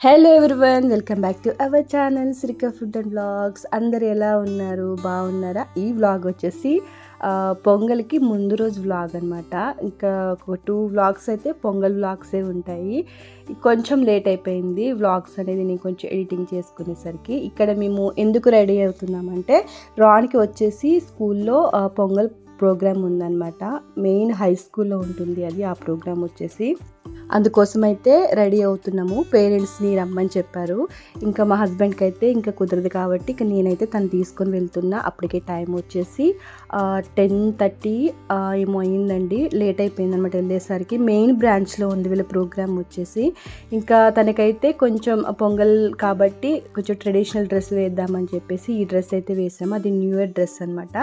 Hello everyone welcome back to our channel Sreeka food and blogs అందరు ఎలా ఉన్నారు? బాగున్నారా? ఈ వ్లాగ్ వచ్చేసి పొంగల్కి ముందు రోజు వ్లాగ్ అనమాట ఇంకా ఒక టూ వ్లాగ్స్ అయితే పొంగల్ వ్లాగ్సే ఉంటాయి. కొంచెం లేట్ అయిపోయింది. వ్లాగ్స్ అనేది నేను కొంచెం ఎడిటింగ్ చేసుకునేసరికి ఇక్కడ మేము ఎందుకు రెడీ అవుతున్నామంటే రానికి వచ్చేసి స్కూల్లో పొంగల్ ప్రోగ్రామ్ ఉందన్నమాట. మెయిన్ హై స్కూల్లో ఉంటుంది అది. ఆ ప్రోగ్రామ్ వచ్చేసి అందుకోసమైతే రెడీ అవుతున్నాము. పేరెంట్స్ని రమ్మని చెప్పారు. ఇంకా మా హస్బెండ్కి అయితే ఇంకా కుదరదు కాబట్టి ఇంకా నేనైతే తను తీసుకొని వెళ్తున్నా. అప్పటికే టైం వచ్చేసి టెన్ థర్టీ ఏమో అయిందండి. లేట్ అయిపోయింది అనమాట వెళ్ళేసరికి. మెయిన్ బ్రాంచ్లో ఉంది వీళ్ళ ప్రోగ్రామ్ వచ్చేసి. ఇంకా తనకైతే కొంచెం పొంగల్ కాబట్టి కొంచెం ట్రెడిషనల్ డ్రెస్ వేద్దామని చెప్పేసి ఈ డ్రెస్ అయితే వేసాము. అది న్యూ ఇయర్ డ్రెస్ అనమాట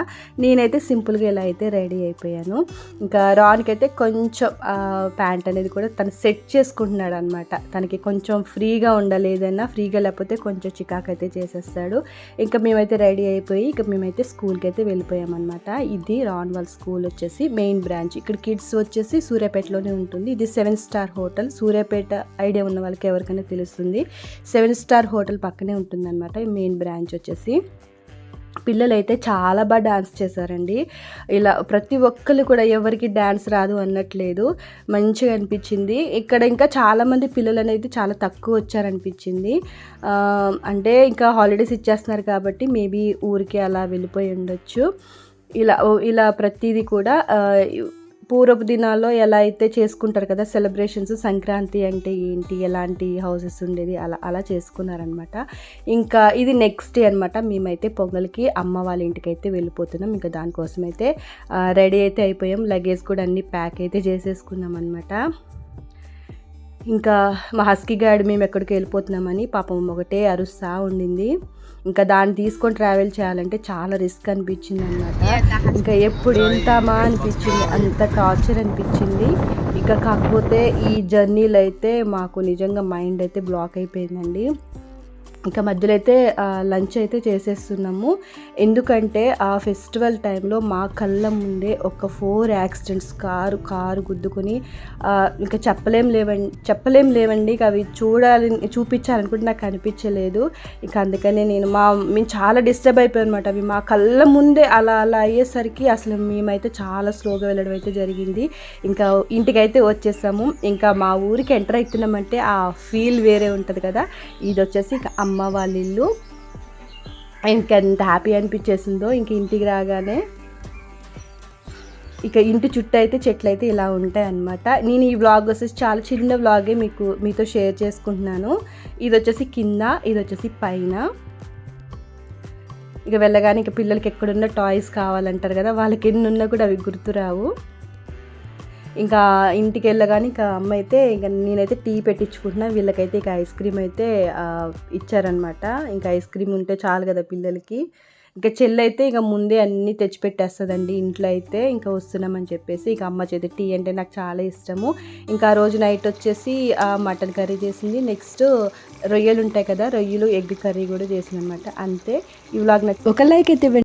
నేనైతే సింపుల్గా ఇలా అయితే రెడీ అయిపోయాను. ఇంకా రాన్కి అయితే కొంచెం ప్యాంట్ అనేది కూడా తను సెట్ చేసుకుంటున్నాడు అనమాట తనకి కొంచెం ఫ్రీగా ఉండాలి ఏదైనా ఫ్రీగా లేకపోతే కొంచెం చికాకు అయితే చేసేస్తాడు. ఇంకా మేమైతే రెడీ అయిపోయి ఇక మేమైతే స్కూల్కి అయితే వెళ్ళిపోయామన్నమాట. ఇది రాన్వాల్ స్కూల్ వచ్చేసి మెయిన్ బ్రాంచ్. ఇక్కడ కిడ్స్ వచ్చేసి సూర్యాపేటలోనే ఉంటుంది. ఇది seven star hotel. Suryapet idea ఉన్న వాళ్ళకి ఎవరికైనా తెలుస్తుంది. సెవెన్ స్టార్ హోటల్ పక్కనే ఉంటుందన్నమాట ఈ మెయిన్ బ్రాంచ్ వచ్చేసి. పిల్లలైతే చాలా బాగా డాన్స్ చేశారండి. ఇలా ప్రతి ఒక్కరు కూడా ఎవరికి డాన్స్ రాదు అన్నట్లేదు. మంచిగా అనిపించింది. ఇక్కడ ఇంకా చాలామంది పిల్లలు అనేది చాలా తక్కువ వచ్చారనిపించింది. అంటే ఇంకా హాలిడేస్ ఇచ్చేస్తున్నారు కాబట్టి మేబీ ఊరికి అలా వెళ్ళిపోయి ఉండొచ్చు. ఇలా ఇలా ప్రతిదీ కూడా పూర్వపు దినాల్లో ఎలా అయితే చేసుకుంటారు కదా సెలబ్రేషన్స్ సంక్రాంతి అంటే ఏంటి ఎలాంటి హౌసెస్ ఉండేది అలా అలా చేసుకున్నారనమాట ఇంకా ఇది నెక్స్ట్ డే అనమాట మేమైతే పొంగల్కి అమ్మ వాళ్ళ ఇంటికి అయితే వెళ్ళిపోతున్నాం. ఇంకా దానికోసం అయితే రెడీ అయితే అయిపోయాం. లగేజ్ కూడా అన్నీ ప్యాక్ అయితే చేసేసుకున్నాం అనమాట ఇంకా మా హస్కీ గాడి మేము ఎక్కడికి వెళ్ళిపోతున్నామని పాపం ఒకటే అరుస్తా ఉండింది. ఇంకా దాన్ని తీసుకొని ట్రావెల్ చేయాలంటే చాలా రిస్క్ అనిపించింది అనమాట ఇంకా ఎప్పుడు వెళ్తామా అనిపించింది అంత టార్చర్ అనిపించింది. ఇంకా కాకపోతే ఈ జర్నీలో అయితే మాకు నిజంగా మైండ్ అయితే బ్లాక్ అయిపోయిందండి. ఇంకా మధ్యలో అయితే లంచ్ అయితే చేసేస్తున్నాము. ఎందుకంటే ఆ ఫెస్టివల్ టైంలో మా కళ్ళ ముందే ఒక ఫోర్ యాక్సిడెంట్స్ కారు కారు గుద్దుకొని ఇంకా చెప్పలేం లేవండి చెప్పలేం లేవండి. ఇక అవి చూడాలి చూపించాలనుకుంటే నాకు అనిపించలేదు. ఇంకా అందుకనే నేను మా మేము చాలా డిస్టర్బ్ అయిపోయాం అనమాట అవి మా కళ్ళ ముందే అలా అలా అయ్యేసరికి అసలు మేమైతే చాలా స్లోగా వెళ్ళడం అయితే జరిగింది. ఇంకా ఇంటికైతే వచ్చేసాము. ఇంకా మా ఊరికి ఎంటర్ అవుతున్నామంటే ఆ ఫీల్ వేరే ఉంటుంది కదా. ఇది వచ్చేసి ఇంకా అమ్మ వాళ్ళ ఇల్లు. ఇంకెంత ఎంత హ్యాపీ అనిపించేసిందో ఇంక ఇంటికి రాగానే. ఇక ఇంటి చుట్టూ అయితే చెట్లు అయితే ఇలా ఉంటాయి అన్నమాట. నేను ఈ వ్లాగ్ వచ్చేసి చాలా చిన్న వ్లాగే మీకు మీతో షేర్ చేసుకుంటున్నాను. ఇది వచ్చేసి కింద ఇది వచ్చేసి పైన. ఇక వెళ్ళగానే ఇక పిల్లలకి ఎక్కడున్న టాయ్స్ కావాలంటారు కదా వాళ్ళకి ఎన్ని ఉన్నా కూడా అవి గుర్తురావు. ఇంకా ఇంటికి వెళ్ళగానే ఇంకా అమ్మ అయితే ఇంకా నేనైతే టీ పెట్టించుకుంటున్నా. వీళ్ళకైతే ఇక ఐస్ క్రీమ్ అయితే ఇచ్చారనమాట ఇంకా ఐస్ క్రీమ్ ఉంటే చాలు కదా పిల్లలకి. ఇంకా చెల్లైతే ఇక ముందే అన్నీ తెచ్చిపెట్టేస్తుందండి ఇంట్లో అయితే ఇంకా వస్తున్నామని చెప్పేసి ఇక అమ్మ చేతి టీ అంటే నాకు చాలా ఇష్టము. ఇంకా ఆ రోజు నైట్ వచ్చేసి మటన్ కర్రీ చేసింది. నెక్స్ట్ రొయ్యలు ఉంటాయి కదా రొయ్యలు ఎగ్ కర్రీ కూడా చేసింది అనమాట అంతే. ఈ వ్లాగ్ నాకు ఒక లైక్ అయితే